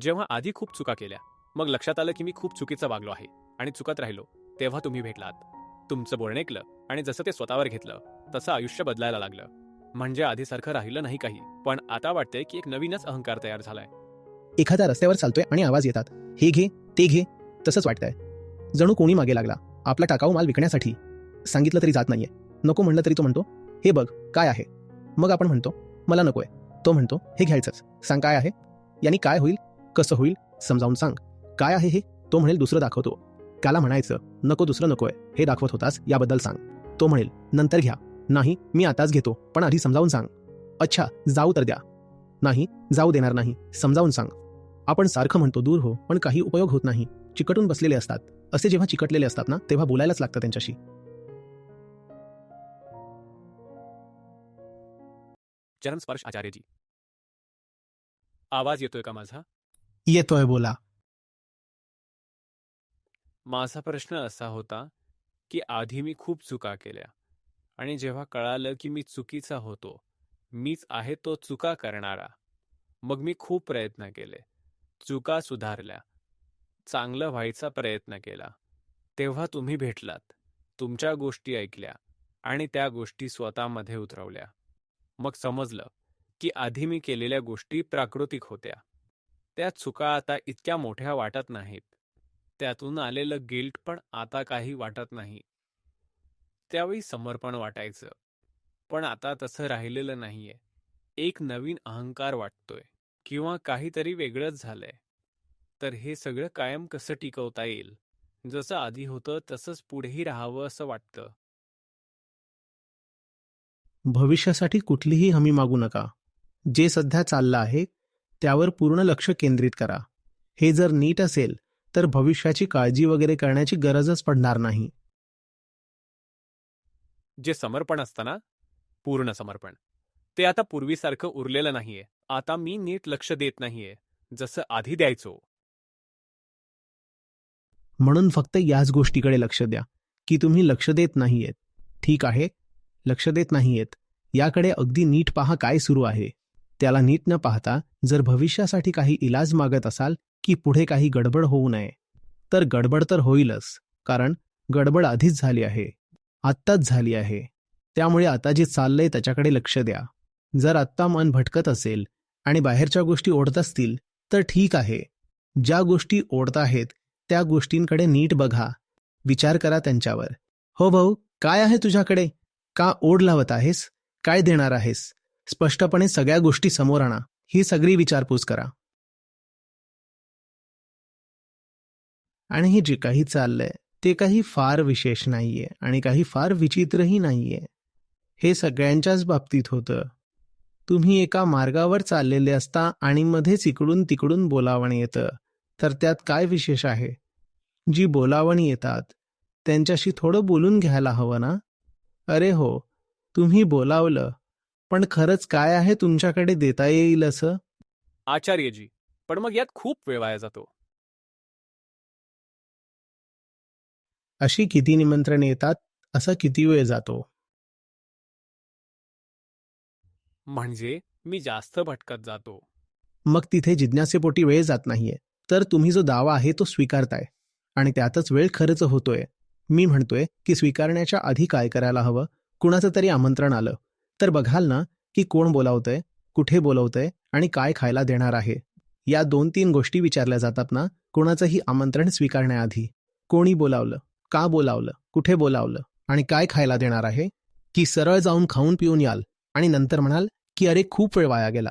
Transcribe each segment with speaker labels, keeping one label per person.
Speaker 1: जेव्हा आधी खूप चुका केल्या मग लक्षात आलं की मी खूप चुकीचं वागलो आहे आणि चुकत राहिलो तेव्हा तुम्ही भेटलात. तुमचं बोलणं ऐकलं आणि जसं ते स्वतःवर घेतलं तसं आयुष्य बदलायला लागलं. म्हणजे आधीसारखं राहिलं नाही काही पण आता वाटतंय की एक नवीनच अहंकार तयार झालाय.
Speaker 2: एखाद्या रस्त्यावर चालतोय आणि आवाज येतात. हे घे ते घे तसंच वाटतंय. जणू कोणी मागे लागला आपला टाकाऊ माल विकण्यासाठी. सांगितलं तरी जात नाहीये. नको म्हणलं तरी तो म्हणतो हे बघ काय आहे? मग आपण म्हणतो मला नकोय. तो म्हणतो हे घ्यायचंच. सांग काय आहे? यांनी काय होईल? कसं होईल समजावून सांग. काय आहे हे? तो म्हणेल दुसरं दाखवतो. त्याला म्हणायचं नको दुसरं नकोय. हे दाखवत होतास याबद्दल सांग. तो म्हणेल नंतर घ्या. नाही मी आताच घेतो पण आधी समजावून सांग. अच्छा जाऊ तर द्या. नाही जाऊ देणार नाही. समजावून सांग. आपण सारखं म्हणतो दूर हो पण काही उपयोग होत नाही. चिकटून बसलेले असतात. असे जेव्हा चिकटलेले असतात ना तेव्हा बोलायलाच लागतं त्यांच्याशी.
Speaker 1: चरण स्पर्श आचार्यजी. आवाज येतोय का माझा?
Speaker 2: येतोय बोला.
Speaker 1: माझा प्रश्न असा होता की आधी मी खूप चुका केल्या आणि जेव्हा कळालं की मी चुकीचा होतो मीच आहे तो चुका करणारा. मग मी खूप प्रयत्न केले. चुका सुधारल्या. चांगलं व्हायचा प्रयत्न केला. तेव्हा तुम्ही भेटलात तुमच्या गोष्टी ऐकल्या आणि त्या गोष्टी स्वतःमध्ये उतरवल्या. मग समजलं की आधी मी केलेल्या गोष्टी प्राकृतिक होत्या. त्या चुका आता इतक्या मोठ्या वाटत नाहीत. त्यातून आलेलं गिल्ट पण आता काही वाटत नाही. त्यावेळी समर्पण वाटायचं. पण आता तसं राहिलेलं नाहीये. एक नवीन अहंकार वाटतोय किंवा काहीतरी वेगळंच झालंय. तर हे सगळं कायम कसं टिकवता येईल? जसं आधी होतं तसंच पुढेही राहावं असं वाटतं.
Speaker 2: भविष्यासाठी कुठलीही हमी मागू नका. जे सध्या चाललं आहे त्यावर पूर्ण लक्ष केंद्रित करा. हे जर नीट असेल तर भविष्याची काळजी वगैरे करण्याची गरजच पडणार नाही.
Speaker 1: जे समर्पण असतं ना पूर्ण समर्पण. ते आता पूर्वीसारखं उरलेलं नाहीये. आता मी नीट लक्ष देत नाहीये. जसं आधी द्यायचो.
Speaker 2: म्हणून फक्त याच गोष्टीकडे लक्ष द्या की तुम्ही लक्ष देत नाहीयेत. ठीक आहे? लक्ष देत नाहीयेत. याकडे अगदी नीट पहा काय सुरू आहे. त्याला नीट न पाहता जर भविष्यासाठी काही इलाज मागत असाल की पुढे काही गडबड होऊ नये तर गडबड तर होईलच कारण गडबड आधीच झाली आहे आत्ताच झाली आहे. त्यामुळे आता जे चाललंय त्याच्याकडे लक्ष द्या. जर आत्ता मन भटकत असेल आणि बाहेरच्या गोष्टी ओढत असतील तर ठीक आहे. ज्या गोष्टी ओढत आहेत त्या गोष्टींकडे नीट बघा. विचार करा त्यांच्यावर. हो भाऊ काय आहे तुझ्याकडे? का ओढ लावत आहेस? काय देणार आहेस? स्पष्टपणे सगळ्या गोष्टी समोर आणा. ही सगळी विचारपूस करा. आणि हे जे काही चाललंय ते काही फार विशेष नाहीये आणि काही फार विचित्रही नाहीये. हे सगळ्यांच्याच बाबतीत होतं. तुम्ही एका मार्गावर चाललेले असता आणि मध्येच इकडून तिकडून बोलावण येतं. तर त्यात काय विशेष आहे? जी बोलावण येतात त्यांच्याशी थोडं बोलून घ्यायला हवं ना? अरे हो तुम्ही बोलावलं पण खरंच काय आहे तुमच्याकडे देता येईल असं?
Speaker 1: आचार्यजी पण मग यात खूप वेळ वाया जातो.
Speaker 2: अशी किती निमंत्रण येतात असा किती वेळ जातो?
Speaker 1: म्हणजे मी जास्त भटकत जातो.
Speaker 2: मग तिथे जिज्ञासेपोटी वेळ जात नाहीये तर तुम्ही जो दावा आहे तो स्वीकारताय. आणि त्यातच वेळ खर्च होतोय. मी म्हणतोय की स्वीकारण्याच्या आधी काय करायला हवं? कुणाचं तरी आमंत्रण आलं. तर बघाल ना की कोण बोलावतंय कुठे बोलवतंय आणि काय खायला देणार आहे. या दोन तीन गोष्टी विचारल्या जातात ना कोणाचंही आमंत्रण स्वीकारण्याआधी. कोणी बोलावलं का बोलावलं कुठे बोलावलं आणि काय खायला देणार आहे की सरळ जाऊन खाऊन पिऊन याल आणि नंतर म्हणाल की अरे खूप वेळ वाया गेला.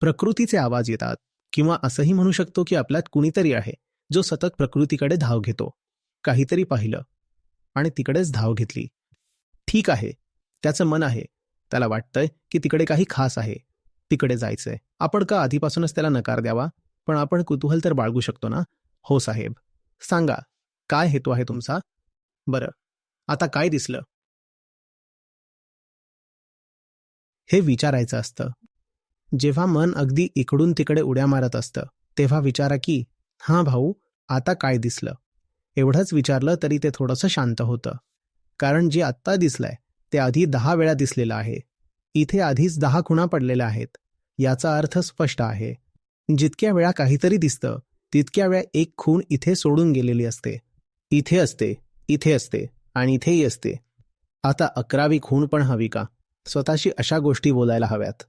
Speaker 2: प्रकृतीचे आवाज येतात किंवा असंही म्हणू शकतो की आपल्यात कुणीतरी आहे जो सतत प्रकृतीकडे धाव घेतो. काहीतरी पाहिलं आणि तिकडेच धाव घेतली. ठीक आहे. त्याचं मन आहे. त्याला वाटतंय की तिकडे काही खास आहे. तिकडे जायचंय. आपण का आधीपासूनच त्याला नकार द्यावा? पण आपण कुतूहल तर बाळगू शकतो ना? हो साहेब. सांगा काय हेतू आहे तुमचा? बरं. आता काय दिसलं? हे विचारायचं असतं. जेव्हा मन अगदी इकडून तिकडे उड्या मारत असतं तेव्हा विचारा की हां भाऊ आता काय दिसलं? एवढंच विचारलं तरी ते थोडंसं शांत होतं. कारण जे आत्ता दिसलंय ते आधी दहा वेळा दिसलेलं आहे. इथे आधीच दहा खुणा पडलेल्या आहेत. याचा अर्थ स्पष्ट आहे. जितक्या वेळा काहीतरी दिसतं तितक्या वेळा एक खूण इथे सोडून गेलेली असते. इथे असते इथे असते आणि इथेही असते. आता अकरावी खूण पण हवी का? स्वतःशी अशा गोष्टी बोलायला हव्यात.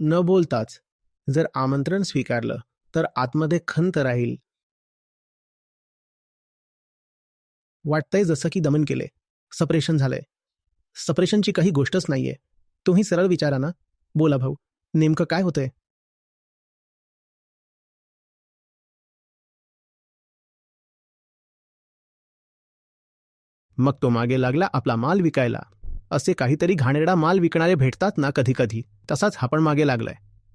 Speaker 2: न बोलताच जर आमंत्रण स्वीकारलं तर आतमध्ये खंत राहील. वाटतंय जसं की दमन केले सपरेशन झालंय. सपरेशनची काही गोष्टच नाहीये. तुम्ही सरळ विचारा ना. बोला भाऊ नेमकं काय होतंय? मग तो मागे लागला आपला माल विकायला. असे काहीतरी घाणेरडा माल विकणारे भेटतात ना कधीकधी. तसाच हा पण मागे लागलाय.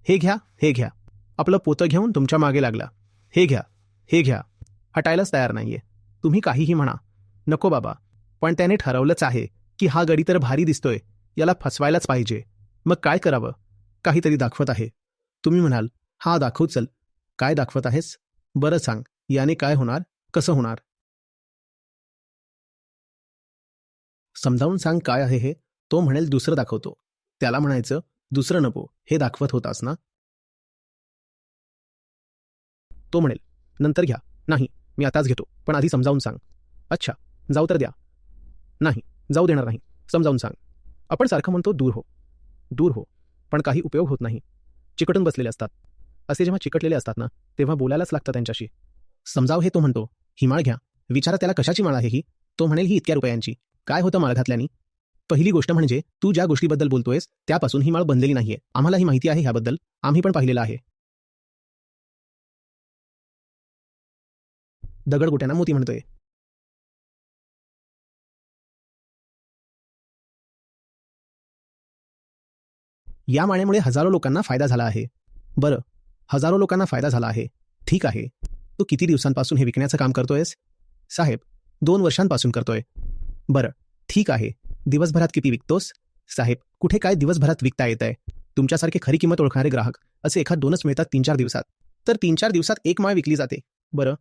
Speaker 2: हे घ्या हे घ्या. आपलं पोतं घेऊन तुमच्या मागे लागला. हे घ्या हे घ्या. हटायलाच तयार नाहीये. तुम्ही काहीही म्हणा. नको बाबा. पण त्याने ठरवलंच आहे की हा गडी तर भारी दिसतोय. याला फसवायलाच पाहिजे. मग काय करावं? काहीतरी दाखवत आहे. तुम्ही म्हणाल हा दाखव चल. काय दाखवत आहेस? बरं सांग. याने काय होणार? कसं होणार? समजावून सांग काय आहे हे. तो म्हणेल दुसरं दाखवतो. त्याला म्हणायचं दुसरं नको हे दाखवत होतास ना? तो म्हणेल नंतर घ्या. नाही मी आताच घेतो पण आधी समजावून सांग. अच्छा जाऊ तर द्या. नाही जाऊ देणार नाही समजावून सांग. आपण सारखं म्हणतो दूर हो. दूर हो पण काही उपयोग होत नाही. चिकटून बसलेले असतात. असे जेव्हा चिकटलेले असतात ना तेव्हा बोलायलाच लागतं त्यांच्याशी. समजाव हे तो म्हणतो. ही माळ घ्या. विचारा त्याला कशाची माळ आहे ही? तो म्हणेल ही इतक्या रुपयांची. काय होतं माळ घातल्याने पहिली गोष्ट म्हणजे तू ज्या गोष्टीबद्दल बोलतोयस त्यापासून ही माळ बनलेली नाहीये. आम्हाला ही माहिती आहे ह्याबद्दल. आम्ही पण पाहिलेलं आहे. दगड गोट्यांना मोती म्हणतोय. या माळेमुळे हजारो लोकांना फायदा झाला आहे. बरं हजारो लोकांना फायदा झाला आहे. ठीक आहे. तू किती दिवसांपासून हे विकण्याचं काम करतोयस? साहेब दोन वर्षांपासून करतोय. बरं ठीक आहे. दिवसभरात किती विकतोस? साहेब कुठे काय दिवसभरात विकता येत आहे तुमच्यासारखे खरी किंमत ओळखणारे ग्राहक असे एखाद दोनच मिळतात तीन चार दिवसात. तर तीन चार दिवसात एक माळ विकली जाते. बरं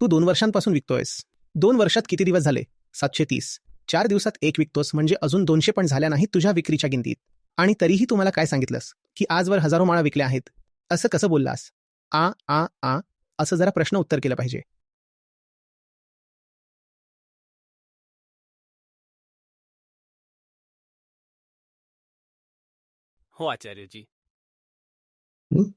Speaker 2: तू दोन वर्षांपासून विकतोयस. दोन वर्षात किती दिवस झाले? सातशे तीस. चार दिवसात एक विकतोस म्हणजे अजून दोनशे पण झाल्या नाहीत तुझ्या विक्रीच्या किंमतीत आणि तरीही तुम्हाला काय सांगितलंस? की आजवर हजारो माळा विकल्या आहेत. असं कसं बोललास? आ आ आ असं जरा प्रश्न उत्तर केलं पाहिजे.
Speaker 1: हो आचार्यजी
Speaker 2: हं?